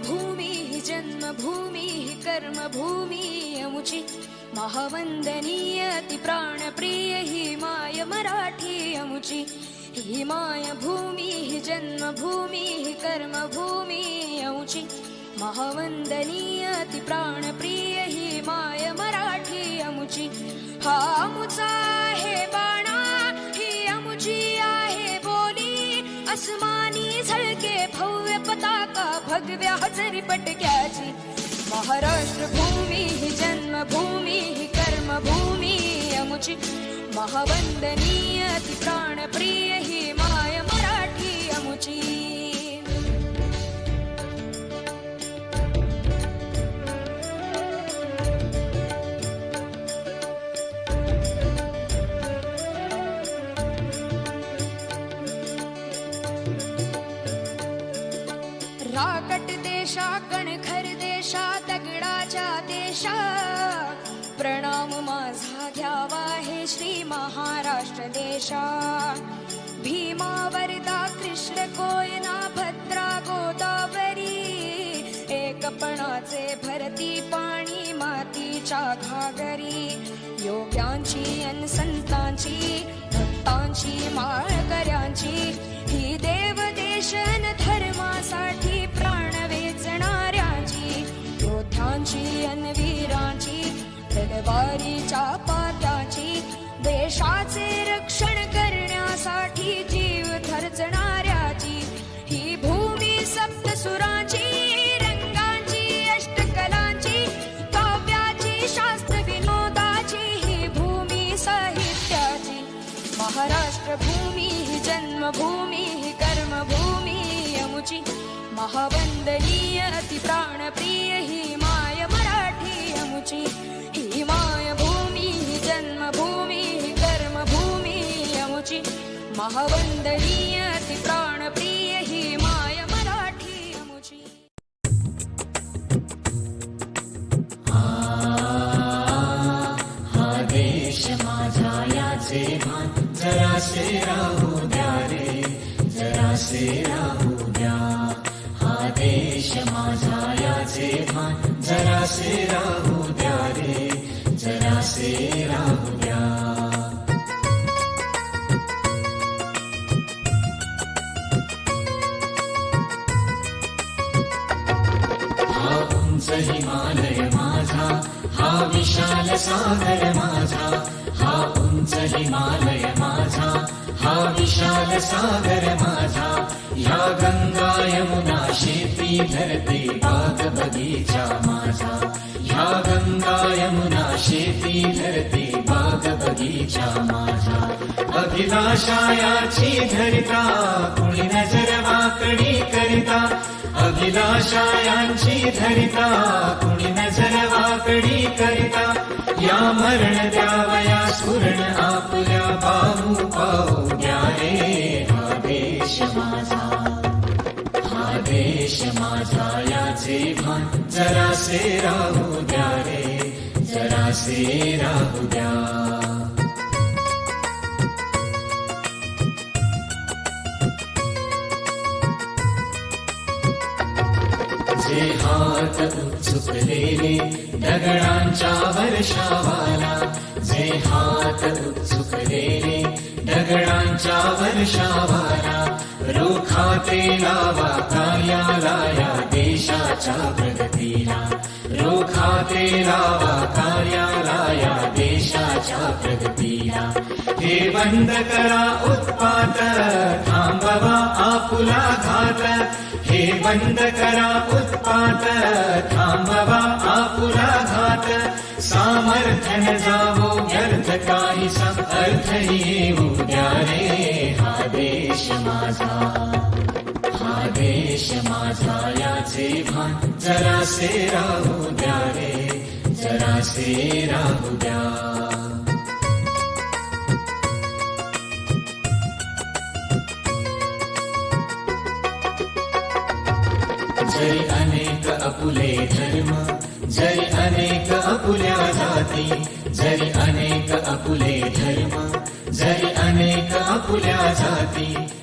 माय भूमिः जन्मभूमिः कर्मभूमी अमुची महावंदनीय अति प्राणप्रिय ही माय मराठी अमुची ही माय भूमिः जन्मभूमिः कर्मभूमी अमुची महावंदनीय अति प्राणप्रिय ही माय मराठी अमुची हा अमुचा आहे भगव्या पटक्याची. महाराष्ट्र भूमी ही जन्मभूमी ही कर्मभूमी अमुची. महावंदनीय ती प्राणप्रिय ही श्री महाराष्ट्र देशा भीमा वरदा कृष्ण कोयना भद्रा गोदावरी. एकपणाचे भरती पाणी मातीच्या घागरी. योग्यांची अन संतांची भक्तांची माळकऱ्यांची. ही देव देशन धर्मासाठी प्राण वेचणाऱ्यांची. योद्ध्यांची अन वीरांची तलवारीच्या पात्याची देशाचे रक्षण करण्यासाठी जीव थरचणाऱ्याची ही भूमी सप्तसुराची रंगांची अष्टकलांची काव्याची शास्त्र विनोदाची ही भूमी साहित्याची. महाराष्ट्र भूमी ही जन्मभूमी ही कर्मभूमी यमुची महावंदनीय अति महावंदनीय अति प्राणप्रिय ही माय मराठी मुची हा देश माझा याचे भान. जरासे राहू द्या रे जरासे राहू द्या. हा देश माझा याचे भान. जरासे राहू द्या रे जरासे हिमालय माझा. हा विशाल सागर माझा. हा उंच हिमालय माझा. हा विशाल सागर माझा. या गंगा यमुना शेती धरते बाग बगीचा माझा. ह्या गंगा यमुना शेती धरते बाग बगीचा माझा. अभिलाषायाची धरिता कुणी नजर वाकडी करिता. अभिलाषायांची धरिता कुणी नजर वाकडी करिता. या मरण द्यावया सुरण आपल्या बाहू पाहू द्या रे. हा देश माझा हा देश माझा याचे भान जरासे राहू द्या रे. जरासे राहू द्या. माझे हात उत्सुकलेले दगडांच्या वर्षावाला. जे हात उत्सुकलेले दगडांच्या वर्षावाला. रोखाते लावा कार्याला या देशाच्या प्रगतीला. रोखाते लावा कार्याला या देशाच्या प्रगतीला. हे बंद करा उत्पात थांबवा आपुला घात. हे बंद करा उत्पात थांबवा आपुला घात सामर्थन जावो व्यर्थ काही अर्थ येऊ द्या रे. हा देश माझा हा देश माझा याचे भान जरासे राहू द्या रे. जरासे राहू द्या. जरी अनेक अपुले धर्म जरी अनेक अपुल्या जाती जरी अनेक अपुले धर्म जरी अनेक अपुल्या जाती.